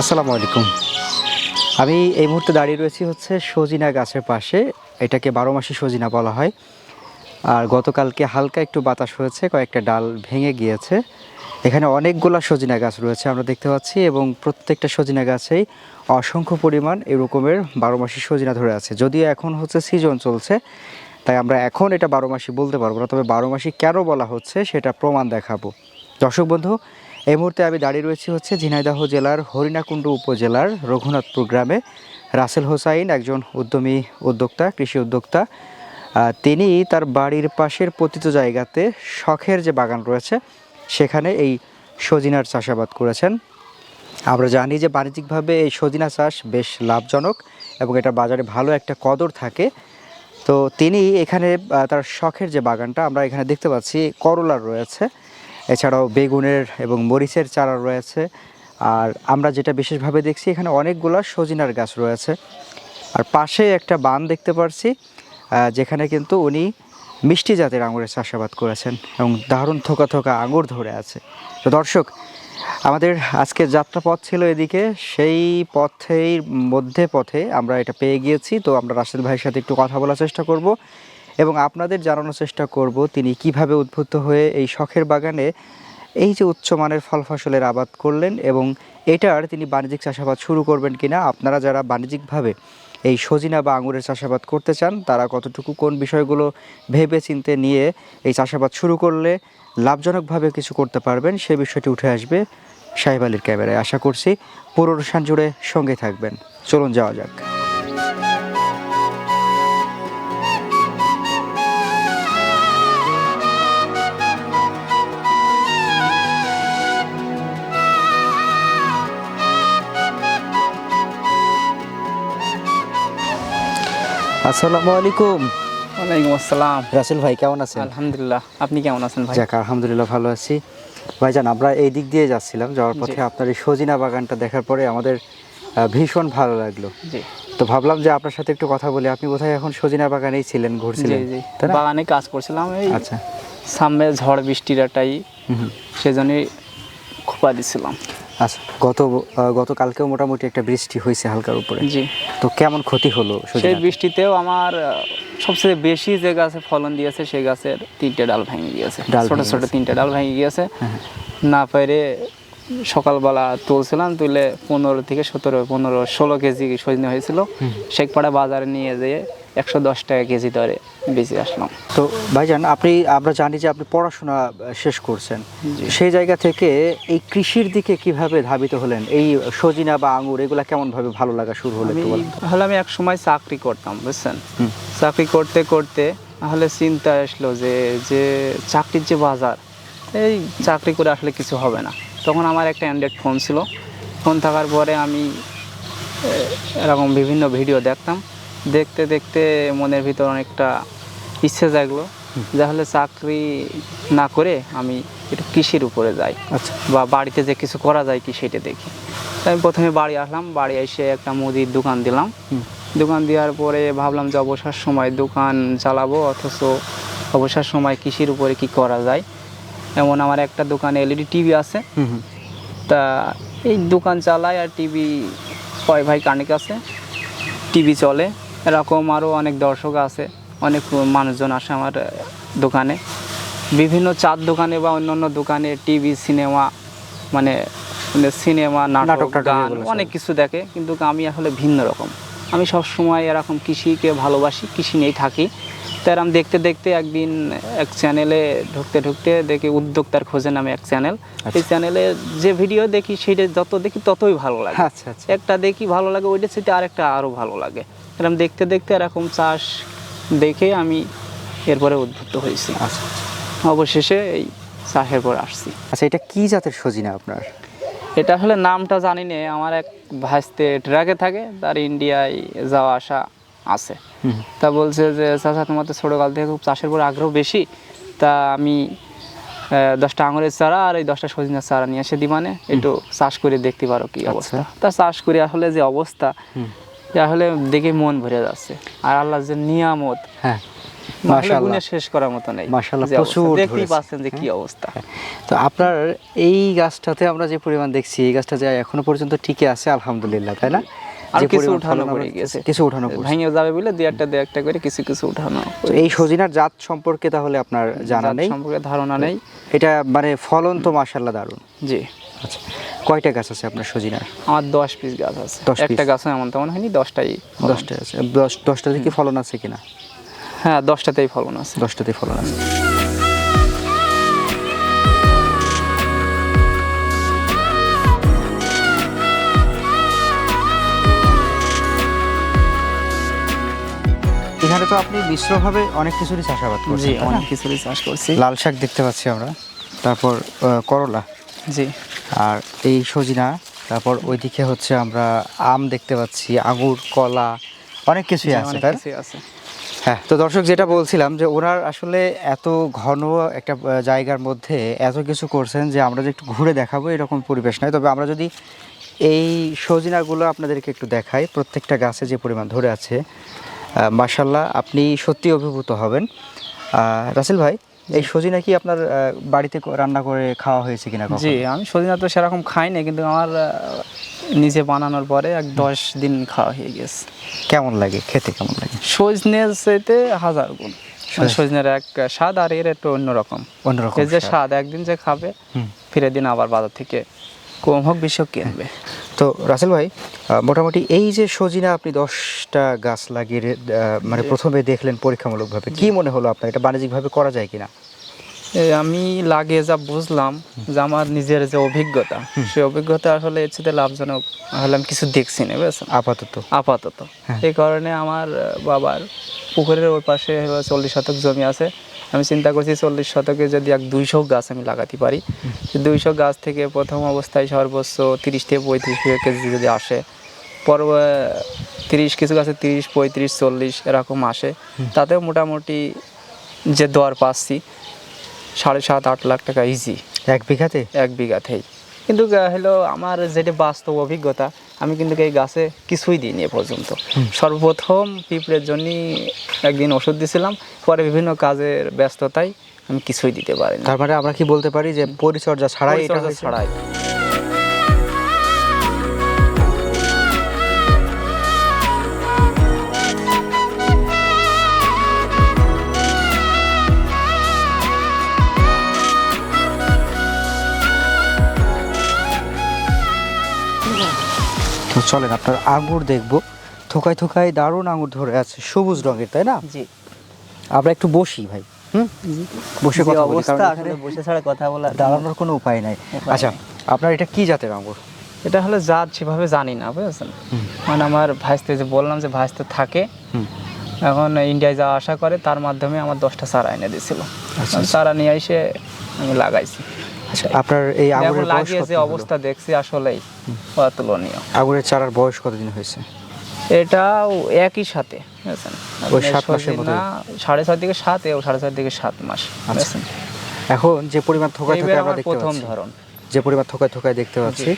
আসসালামু আলাইকুম। আমি এই মুহূর্তে দাঁড়িয়ে রয়েছি হচ্ছে সজিনা গাছের পাশে। এটাকে বারো মাসি সজিনা বলা হয়। আর গতকালকে হালকা একটু বাতাস হয়েছে, কয়েকটা ডাল ভেঙে গিয়েছে। এখানে অনেকগুলা সজিনা গাছ রয়েছে আমরা দেখতে পাচ্ছি এবং প্রত্যেকটা সজিনা গাছেই অসংখ্য পরিমাণ এরকমের বারো মাসি সজিনা ধরে আছে। যদিও এখন হচ্ছে সিজন চলছে, তাই আমরা এখন এটা বারো মাসি বলতে পারব না। তবে বারো মাসি কেন বলা হচ্ছে সেটা প্রমাণ দেখাবো। দর্শক বন্ধু এই মুহূর্তে আমি দাঁড়িয়ে রয়েছি হচ্ছে ঝিনাইদহ জেলার হরিণাকুণ্ডু উপজেলার রঘুনাথপুর গ্রামে। রাসেল হোসাইন একজন উদ্যমী উদ্যোক্তা, কৃষি উদ্যোক্তা। তিনি তার বাড়ির পাশের পতিত জায়গাতে শখের যে বাগান রয়েছে, সেখানে এই সজিনার চাষাবাদ করেছেন। আমরা জানি যে বাণিজ্যিকভাবে এই সজিনা চাষ বেশ লাভজনক এবং এটা বাজারে ভালো একটা কদর থাকে। তো তিনি এখানে তার শখের যে বাগানটা আমরা এখানে দেখতে পাচ্ছি করলার রয়েছে। এছাড়াও বেগুনের এবং মরিচের চারা রয়েছে। আর আমরা যেটা বিশেষভাবে দেখছি, এখানে অনেকগুলো সজিনার গাছ রয়েছে। আর পাশে একটা বান দেখতে পারছি যেখানে কিন্তু উনি মিষ্টি জাতের আঙুরের চাষাবাদ করেছেন এবং দারুণ থোকা থোকা আঙুর ধরে আছে। তো দর্শক, আমাদের আজকের যাত্রাপথ ছিল এদিকে। সেই পথের মধ্যে পথে আমরা এটা পেয়ে গিয়েছি। তো আমরা রাশেদ ভাইয়ের সাথে একটু কথা বলার চেষ্টা করব। এবং আপনাদের জানানোর চেষ্টা করব তিনি কীভাবে উদ্বুদ্ধ হয়ে এই শখের বাগানে এই যে উচ্চমানের ফল ফসলের আবাদ করলেন এবং এটার তিনি বাণিজ্যিক চাষাবাদ শুরু করবেন কিনা, আপনারা যারা বাণিজ্যিকভাবে এই সজিনা বা আঙুরের চাষাবাদ করতে চান, তারা কতটুকু কোন বিষয়গুলো ভেবে চিনতে নিয়ে এই চাষাবাদ শুরু করলে লাভজনকভাবে কিছু করতে পারবেন, সে বিষয়টি উঠে আসবে সাহেব আলীর ক্যামেরায়। আশা করছি পুরো অনুষ্ঠান জুড়ে সঙ্গে থাকবেন। চলুন যাওয়া যাক। আসসালামু আলাইকুম। ওয়ালাইকুম আসসালাম। রাসেল ভাই কেমন আছেন? আলহামদুলিল্লাহ। আপনি কেমন আছেন ভাই? যাক আলহামদুলিল্লাহ ভালো আছি। ভাইজান আমরা এই দিক দিয়ে যাচ্ছিলাম যাওয়ার পথে আপনার এই সজিনা বাগানটা দেখার পরে আমাদের ভীষণ ভালো লাগল। জি। তো ভাবলাম যে আপনার সাথে একটু কথা বলি। আপনি বোধহয় এখন সজিনা বাগানেই ছিলেন ঘুরছিলেন? বাগানে কাজ করছিলাম এই আচ্ছা। সামনে ঝড় বৃষ্টির একটাই হুম হুম। সেজন্যই খোপা দিছিলাম। আচ্ছা গত গতকালকেও মোটামুটি একটা বৃষ্টি হয়েছে হালকার উপরে। জি। তো কেমন ক্ষতি হলো সেই বৃষ্টিতেও আমার সবচেয়ে বেশি যে গাছে ফলন দিয়েছে সেই গাছের তিনটে ডাল ভেঙে গিয়েছে। ছোট ছোট। তিনটে ডাল ভেঙে গিয়েছে। হ্যাঁ। না পেরে সকালবেলা তুলছিলাম তুলে পনেরো থেকে সতেরো পনেরো ষোলো কেজি সজনে হয়েছিল। শেখপাড়া বাজারে নিয়ে যেয়ে একশো দশ টাকা কেজি দরে বেশি আসলাম। তো ভাইজান আপনি আমরা জানি যে আপনি পড়াশোনা শেষ করছেন। সেই জায়গা থেকে এই কৃষির দিকে কীভাবে ধাবিত হলেন? এই সজিনা বা আঙুর এগুলা কেমন ভাবে ভালো লাগা শুরু হলো। তাহলে আমি এক সময় চাকরি করতাম বুঝছেন? চাকরি করতে করতে তাহলে চিন্তা আসলো যে যে চাকরির যে বাজার এই চাকরি করে আসলে কিছু হবে না। তখন আমার একটা অ্যান্ড্রয়েড ফোন ছিল। ফোন থাকার পরে আমি এরকম বিভিন্ন ভিডিও দেখতাম। দেখতে দেখতে মনের ভিতর অনেকটা ইচ্ছে জাগলো তাহলে চাকরি না করে আমি একটু কৃষির উপরে যাই আচ্ছা। বা বাড়িতে যে কিছু করা যায় কি সেটা দেখি। আমি প্রথমে বাড়ি আসলাম বাড়ি এসে একটা মুদির দোকান দিলাম। দোকান দেওয়ার পরে ভাবলাম যে অবসর সময় দোকান চালাবো অথচ অবসর সময় কৃষির উপরে কি করা যায়? এমন আমার একটা দোকানে এলইডি টিভি আছে। তা এই দোকান চালাই আর টিভি কয় ভাই কানেক আছে। টিভি চলে। এরকম আরও অনেক দর্শক আছে অনেক মানুষজন আসে আমার দোকানে। বিভিন্ন চার দোকানে বা অন্য অন্য দোকানে টিভি সিনেমা মানে সিনেমা নাটক নাটক গান অনেক কিছু দেখে কিন্তু আমি আসলে ভিন্ন রকম। আমি সবসময় এরকম কৃষিকে ভালোবাসি কৃষি নিয়েই থাকি। তার আমি দেখতে দেখতে একদিন এক চ্যানেলে ঢুকতে ঢুকতে দেখি উদ্যোক্তার খোঁজে নামে এক চ্যানেল এই চ্যানেলে যে ভিডিও দেখি সেটা যত দেখি ততই ভালো লাগে। আচ্ছা আচ্ছা। একটা দেখি ভালো লাগে ওইটা সাথে আরেকটা আরও ভালো লাগে। এরকম দেখতে দেখতে এরকম চাষ দেখে আমি এরপরে উদ্বুদ্ধ হয়েছি। আচ্ছা অবশেষে এই চাষের পর আসছি। আচ্ছা এটা কি জাতের সজিনা আপনার? এটা আসলে নামটা জানি না আমার এক ভাইস্তে ট্রাকে থাকে তার ইন্ডিয়ায় যাওয়া আসা আছে। তা বলছে যে চাষা তোমার তো ছোটোকাল থেকে খুব চাষের উপর আগ্রহ বেশি। তা আমি দশটা আঙুরের চারা আর এই দশটা সজিনার চারা নিয়ে এসে দিবানে। একটু চাষ করে দেখতে পারো কি অবস্থা। তা চাষ করে আসলে যে অবস্থা। আসলে দেখে মন ভরে যাচ্ছে। আর আল্লাহ যে নিয়ামত হ্যাঁ। শেষ করার মতো নেই। প্রচুর দেখতেই পাচ্ছেন যে কি অবস্থা। তো আপনার এই গাছটাতে আমরা যে পরিমাণ দেখছি এই গাছটা যে এখনও পর্যন্ত টিকে আছে আলহামদুলিল্লাহ তাই না? আর কিছু উঠানো পড়ে গেছে। কিছু উঠানো ভেঙে যাবে বলে দুই একটা দুই একটা করে কিছু কিছু উঠানো এই সজিনার জাত সম্পর্কে তাহলে আপনার জানা নেই। সম্পর্কে ধারণা নেই। এটা মানে ফলন তো মাশাল্লাহ দারুণ। জি। আচ্ছা কয়টা গাছ আছে আপনার সজিনার? আমার দশ পিস গাছ আছে। 10 একটা গাছও এমন তেমন হয়নি দশটাই দশটা আছে। দশ দশটাতে কি ফলন আছে কিনা? হ্যাঁ দশটাতেই ফলন আছে। দশটাতে ফলন আছে। এখানে তো আপনি মিশ্রভাবে অনেক কিছুরই চাষাবাদ করছেন অনেক কিছুরই চাষ করছি। লাল শাক দেখতে পাচ্ছি আমরা তারপর করলা জি। আর এই সজিনা তারপর ওইদিকে হচ্ছে আমরা আম দেখতে পাচ্ছি আঙুর কলা অনেক কিছুই আছে তাই আছে। হ্যাঁ তো দর্শক যেটা বলছিলাম যে ওনার আসলে এত ঘন একটা জায়গার মধ্যে এত কিছু করছেন যে আমরা যে একটু ঘুরে দেখাবো এরকম পরিবেশ নয়। তবে আমরা যদি এই সজিনাগুলো আপনাদেরকে একটু দেখাই প্রত্যেকটা গাছে যে পরিমাণ ধরে আছে মাসাল্লাহ আপনি সত্যি অভিভূত হবেন। রাসেল ভাই এই সজিনা কি আপনার বাড়িতে রান্না করে খাওয়া হয়েছে কিনা? জি আমি সজিনা তো সেরকম খাই না কিন্তু আমার নিজে বানানোর পরে এক দশ দিন খাওয়া হয়ে গেছে। কেমন লাগে? খেতে কেমন লাগে? সজনের চাইতে হাজার গুণ। মানে সজনের এক স্বাদ আর এর একটু অন্যরকম। অন্যরকম যে স্বাদ। একদিন যে খাবে ফিরে দিন আবার বাজার থেকে। কম হোক বেশি হোক কিনবে। তো রাসেল ভাই মোটামুটি এই যে সজিনা আপনি দশটা গাছ লাগিয়ে মানে প্রথমে দেখলেন পরীক্ষামূলকভাবে কি মনে হলো আপনার? এটা বাণিজ্যিকভাবে করা যায় কিনা? আমি লাগিয়ে যা বুঝলাম যে আমার নিজের যে অভিজ্ঞতা সেই অভিজ্ঞতা আসলে এর সাথে লাভজনক হলে আমি কিছু দেখছি না বুঝেছেন? আপাতত। আপাতত। হ্যাঁ। এই কারণে আমার বাবার পুকুরের ওই পাশে চল্লিশ শতক জমি আছে। আমি চিন্তা করছি চল্লিশ শতকে যদি এক দুইশো গাছ আমি লাগাতে পারি। দুইশো গাছ থেকে প্রথম অবস্থায় সর্বোচ্চ তিরিশ থেকে পঁয়ত্রিশ কেজি যদি আসে পর তিরিশ কিছু গাছে তিরিশ পঁয়ত্রিশ চল্লিশ এরকম আসে। তাতেও মোটামুটি যে দর পাচ্ছি সাড়ে সাত আট লাখ টাকা ইজি এক বিঘাতে? এক বিঘাতেই। কিন্তু হলো আমার যেটা বাস্তব অভিজ্ঞতা আমি কিন্তু এই গাছে কিছুই দিইনি এ পর্যন্ত। সর্বপ্রথম পিঁপড়ের জন্য একদিন ওষুধ দিয়েছিলাম পরে বিভিন্ন কাজের ব্যস্ততায় আমি কিছুই দিতে পারিনি। তারপরে মানে আমরা কি বলতে পারি যে পরিচর্যা ছাড়াই? ছাড়াই। চলেন আপনার আঙ্গুর দেখব। থোকায় থোকায় দারুণ আঙ্গুর ধরে আছে সবুজ রঙের তাই না? জি। আমরা একটু বসি ভাই হুম? বসে কথা বলি কারণ এখানে বসে ছাড়া কথা বলা দাঁড়ানোর কোনো উপায় নাই। আচ্ছা আপনার এটা কি জাতের আঙ্গুর? এটা হলো জাত সেভাবে জানি না বুঝেছেন? মানে আমার ভাইস্তে যে বললাম যে ভাইস্তে থাকে এখন ইন্ডিয়ায় যাওয়া আশা করে তার মাধ্যমে আমার দশটা চারা এনে দিয়েছিল। আচ্ছা, চারা নিয়ে এসে আমি লাগাইছি। আচ্ছা আপনার এই এখন আঙ্গুরের বয়স যে অবস্থা দেখছি আসলেই অতুলনীয়। আঙ্গুরের চারার বয়স কতদিন হয়েছে? এটাও একই সাথে ওই সাত মাসের মতো? সাড়ে ছয় থেকে সাত সাড়ে ছয় থেকে সাত মাস আচ্ছা। এখন যে পরিমাণ থোকায় এইবার থোকায় আমরা দেখতে প্রথম ধরন। যে পরিমাণ থোকায় থোকায় দেখতে পাচ্ছি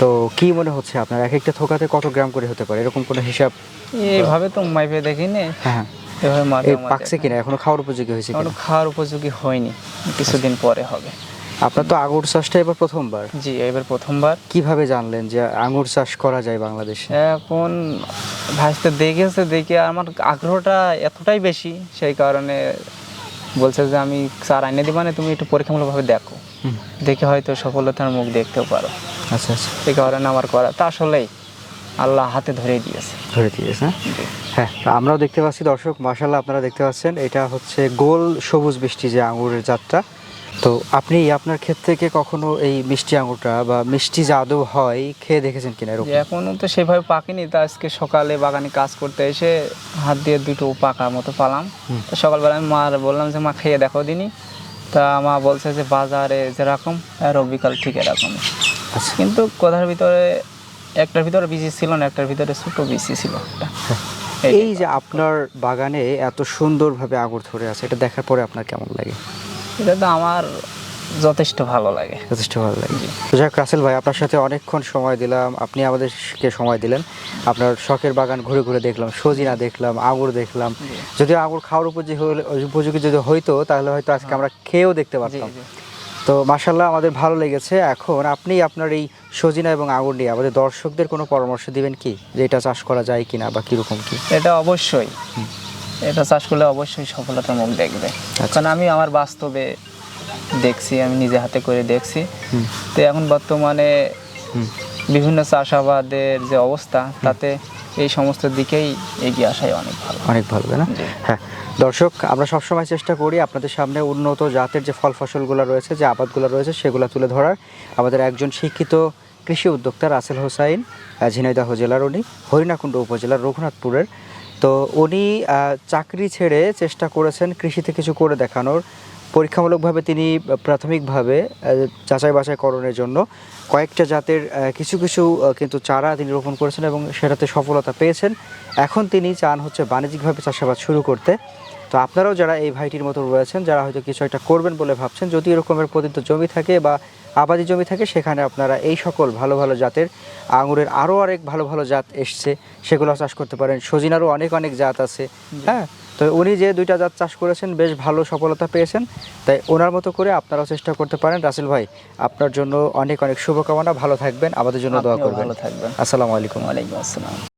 তো কি মনে হচ্ছে আপনার? এক একটা থোকাতে কত গ্রাম করে হতে পারে? এরকম কোনো হিসাব? এইভাবে তো মাইপে দেখিনি। হ্যাঁ। এভাবে পাকছে কিনা? এখনও খাওয়ার উপযোগী হয়েছে এখনও খাওয়ার উপযোগী হয়নি। কিছুদিন পরে হবে। আপনার তো আঙুর চাষটা এবার প্রথমবার। জি এবার প্রথমবার। কীভাবে জানলেন যে আঙুর চাষ করা যায় বাংলাদেশে? এখন ভাইসতে দেখেছে দেখে আমার আগ্রহটা এতটাই বেশি সেই কারণে বলছে যে আমি চার আইনে দিবা না তুমি একটু পরীক্ষামূলকভাবে দেখো। দেখে হয়তো সফলতার মুখ দেখতেও পারো। আচ্ছা আচ্ছা। এই কারণে আমার করা তা আসলেই আল্লাহ হাতে ধরেই দিয়েছে। ধরে দিয়েছে হ্যাঁ? হ্যাঁ আমরাও দেখতে পাচ্ছি দর্শক মাশাল্লাহ আপনারা দেখতে পাচ্ছেন এটা হচ্ছে গোল সবুজ বৃষ্টি যে আঙুরের জাতটা। তো আপনি আপনার ক্ষেত থেকে কখনো এই মিষ্টি আঙুরটা বা মিষ্টি জাদু হয় খেয়ে দেখেছেন কিনা এরকম? এখনও তো সেভাবে পাকেনি। তা আজকে সকালে বাগানে কাজ করতে এসে হাত দিয়ে দুটো পাকার মতো পালাম। তো সকালবেলা আমি মার বললাম যে মা খেয়ে দেখো দিনই তা মা বলছে যে বাজারে যেরকম আর বিকাল ঠিক এরকম আচ্ছা। কিন্তু কথার ভিতরে একটার ভিতরে বিজি ছিল না একটার ভিতরে ছোট বিজি ছিল একটা। এই যে আপনার বাগানে এত সুন্দরভাবে আঙুর ধরে আছে এটা দেখার পরে আপনার কেমন লাগে? এটা তো আমার যথেষ্ট ভালো লাগে। যথেষ্ট ভালো লাগে। যাক রাসেল ভাই আপনার সাথে অনেকক্ষণ সময় দিলাম। আপনি আমাদেরকে সময় দিলেন। আপনার শখের বাগান ঘুরে ঘুরে দেখলাম সজিনা দেখলাম আঙুর দেখলাম। যদি আঙুর খাওয়ার উপযোগী হলে উপযোগী যদি হইতো তাহলে হয়তো আজকে আমরা খেয়েও দেখতে পারতাম। তো মাসাল্লাহ আমাদের ভালো লেগেছে। এখন আপনি আপনার এই সজিনা এবং আঙুর নিয়ে আমাদের দর্শকদের কোনো পরামর্শ দিবেন কি? যে এটা চাষ করা যায় কিনা বা কীরকম কি? এটা অবশ্যই। এটা চাষ করলে অবশ্যই সফলতার মুখ দেখবে। আচ্ছা। কারণ আমি আমার বাস্তবে দেখছি আমি নিজে হাতে করে দেখছি। তো এখন বর্তমানে বিভিন্ন চাষাবাদের যে অবস্থা তাতে এই সমস্ত দিকেই এগিয়ে আসাই অনেক ভালো। অনেক ভালো তাই না? হ্যাঁ। দর্শক আমরা সবসময় চেষ্টা করি আপনাদের সামনে উন্নত জাতের যে ফল ফসলগুলো রয়েছে যে আবাদগুলো রয়েছে সেগুলো তুলে ধরার। আমাদের একজন শিক্ষিত কৃষি উদ্যোক্তা রাসেল হোসাইন ঝিনাইদহ জেলার উনি হরিণাকুণ্ড উপজেলার রঘুনাথপুরের তো উনি চাকরি ছেড়ে চেষ্টা করেছেন কৃষিতে কিছু করে দেখানোর। পরীক্ষামূলকভাবে তিনি প্রাথমিকভাবে যাচাই বাছাইকরণের জন্য কয়েকটা জাতের কিছু কিছু কিন্তু চারা তিনি রোপণ করেছেন এবং সেটাতে সফলতা পেয়েছেন। এখন তিনি চান হচ্ছে বাণিজ্যিকভাবে চাষাবাদ শুরু করতে। তো আপনারাও যারা এই ভাইটির মতো রয়েছেন যারা হয়তো কিছু একটা করবেন বলে ভাবছেন যদি এরকমের পতিত জমি থাকে বা আবাদি জমি থাকে সেখানে আপনারা এই সকল ভালো ভালো জাতের আঙুরের আরও অনেক ভালো ভালো জাত এসছে। সেগুলো চাষ করতে পারেন। সজিনারও অনেক অনেক জাত আছে। হ্যাঁ? তো উনি যে দুইটা জাত চাষ করেছেন বেশ ভালো সফলতা পেয়েছেন। তাই ওনার মতো করে আপনারাও চেষ্টা করতে পারেন। রাসেল ভাই আপনার জন্য অনেক অনেক শুভকামনা। ভালো থাকবেন। আমাদের জন্য দোয়া করবেন। ভালো থাকবেন। আসসালামু আলাইকুম। ওয়ালাইকুম আসসালাম।